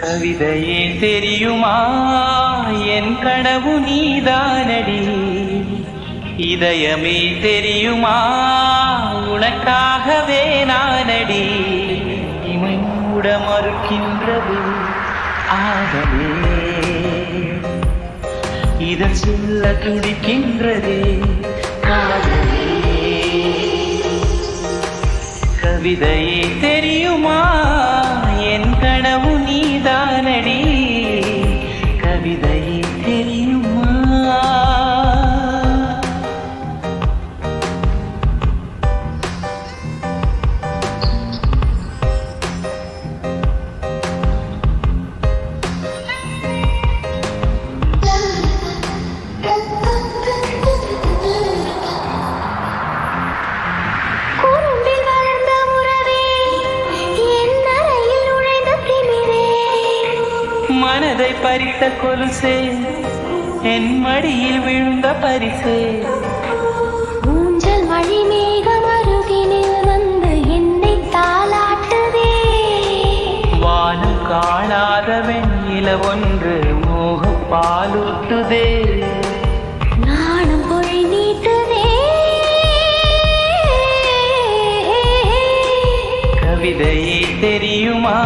கவிதையே தெரியுமா? என் கனவு நீதானடி. இதயமே தெரியுமா? உனக்காகவே நானடி. இமை மூட மறுக்கின்றது ஆகவே இதழ் சொல்ல துடிக்கின்றதே காதலே. கவிதையே தெரியுமா? கவிதையே பறித்த கொலுசே என் மடியில் விழுந்த பரிசே. ஊஞ்சல் மழை மேகம் அருகினில் வந்து என்னை தாளாட்டுதே. வானம் காணாத வெண்ணில ஒன்று மோக பாலூட்டுதே நாணம் பொழி நீட்டுதே. கவிதையே தெரியுமா?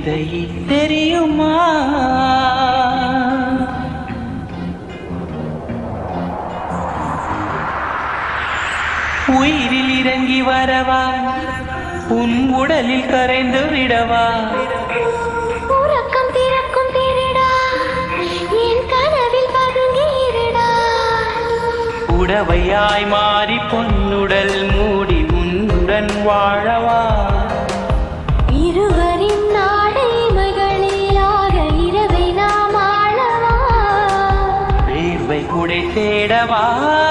கவிதையே தெரியுமா? உயிரில் இறங்கி வரவா? உன் உடலில் கரைந்து விடவா? உறக்கம் திறக்கும் திருடா. என் கனவில் பதுங்கி இருடா. உடவையாய் மாறி பொன்னுடல் மூடி உன்னுடன் வாழவா? ever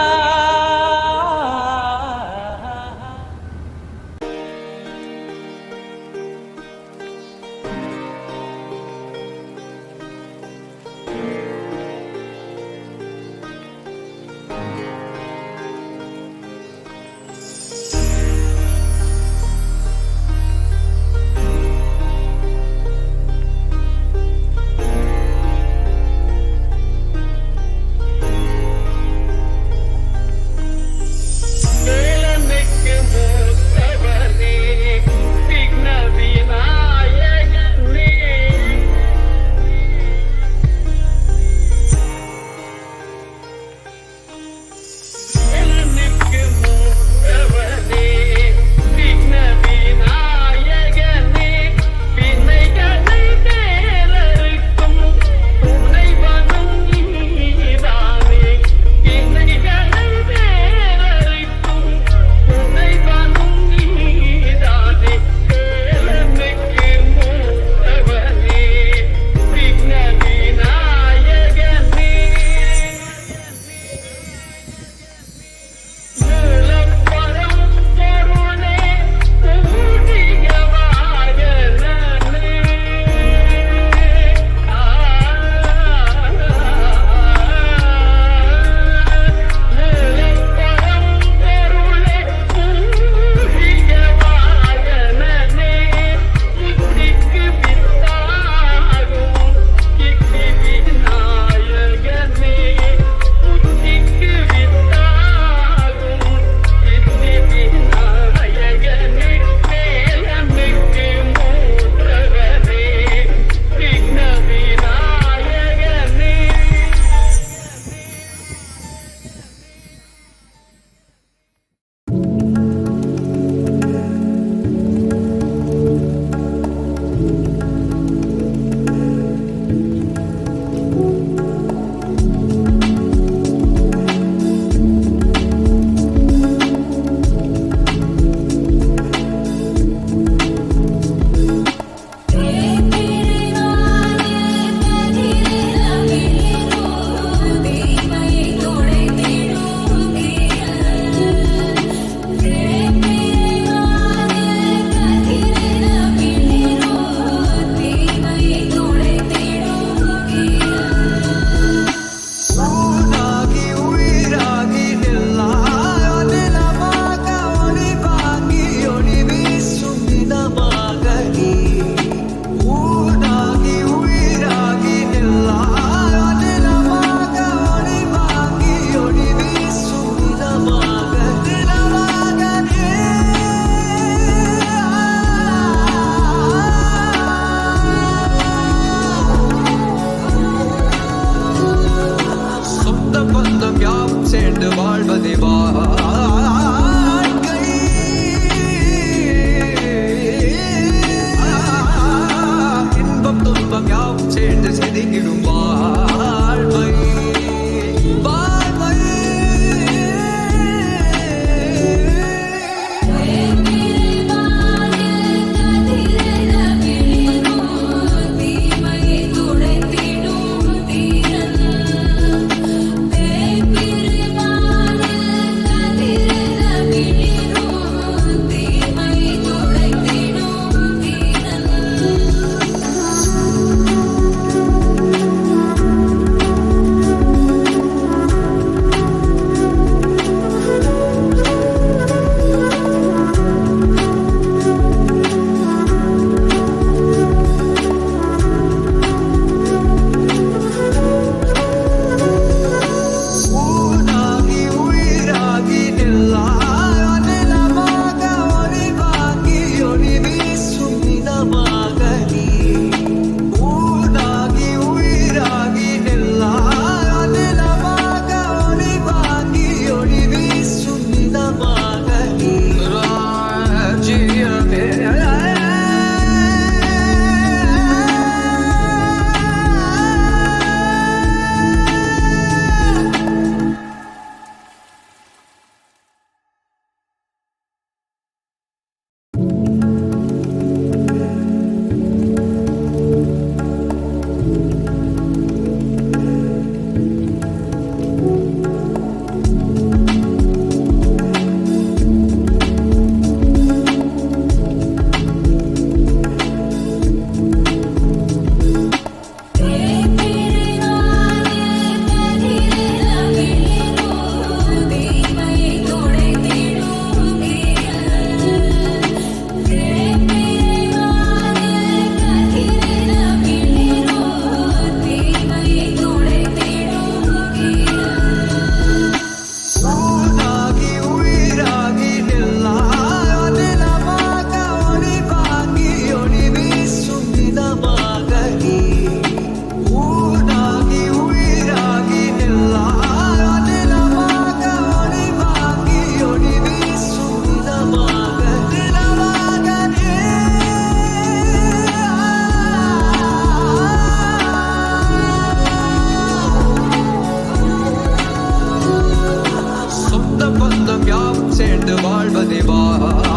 far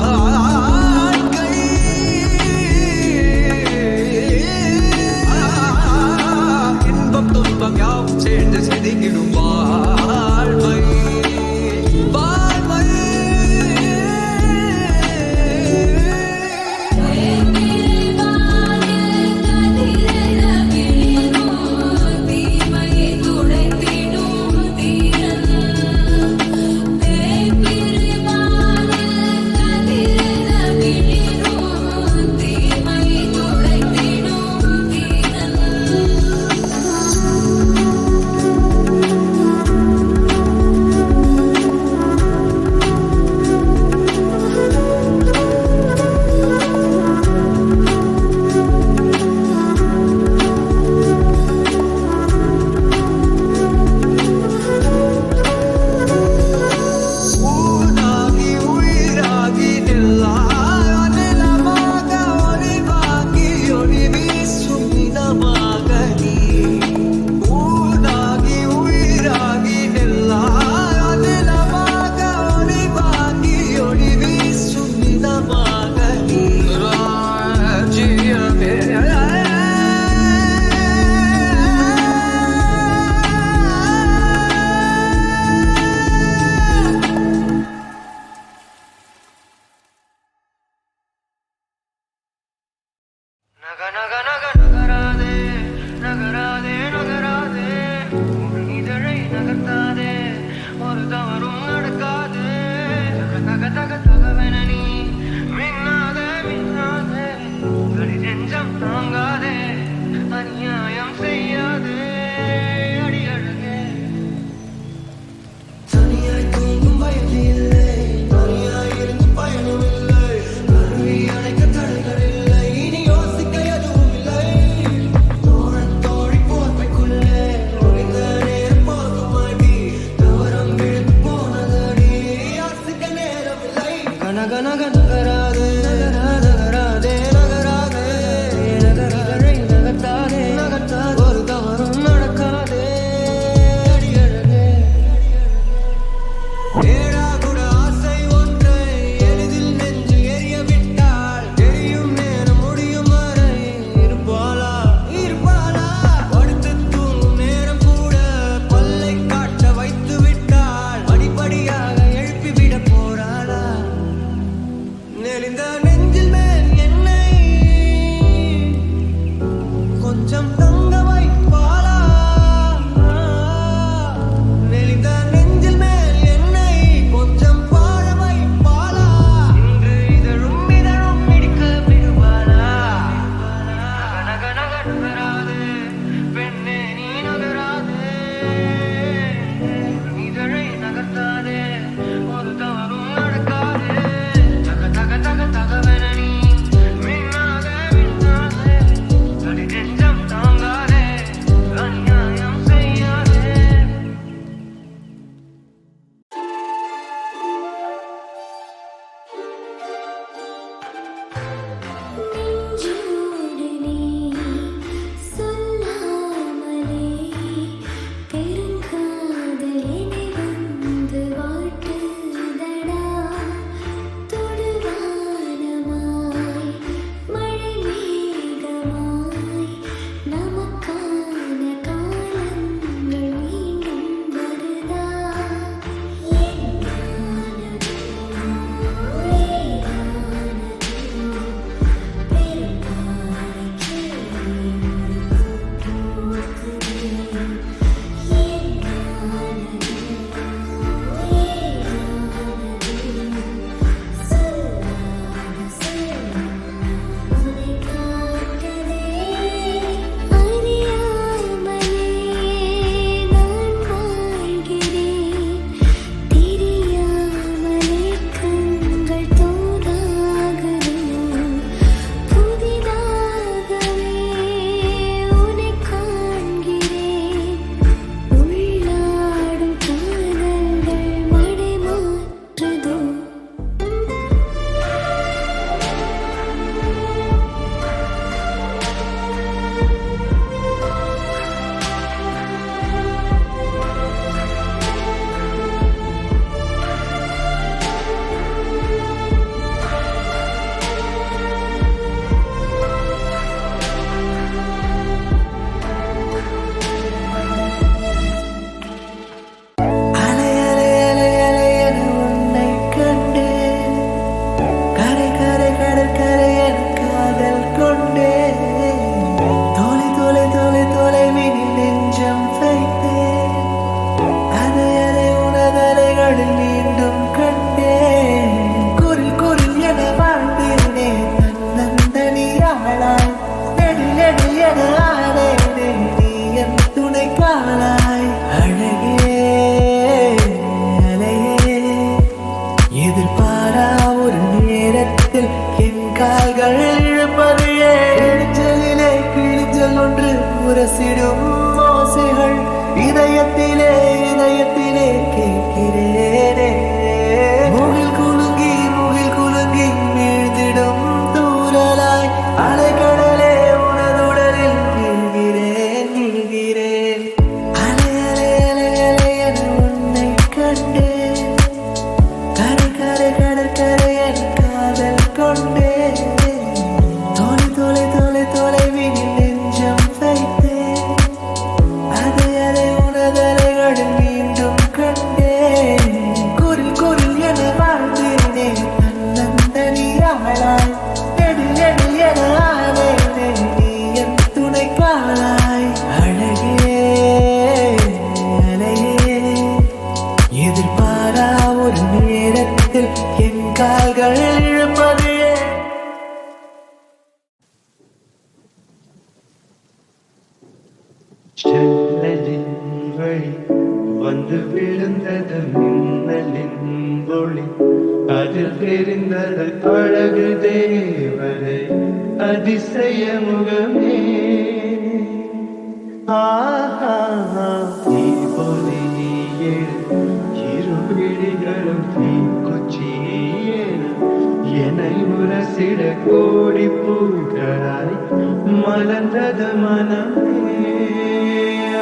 மலர்ந்தது மனமே.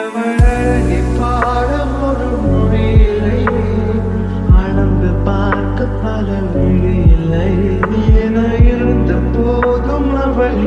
அவழகி பாடம் ஒரு மொழியில்லை அளந்து பார்க்க பல மொழியில்லை என இருந்த போதும் அவள்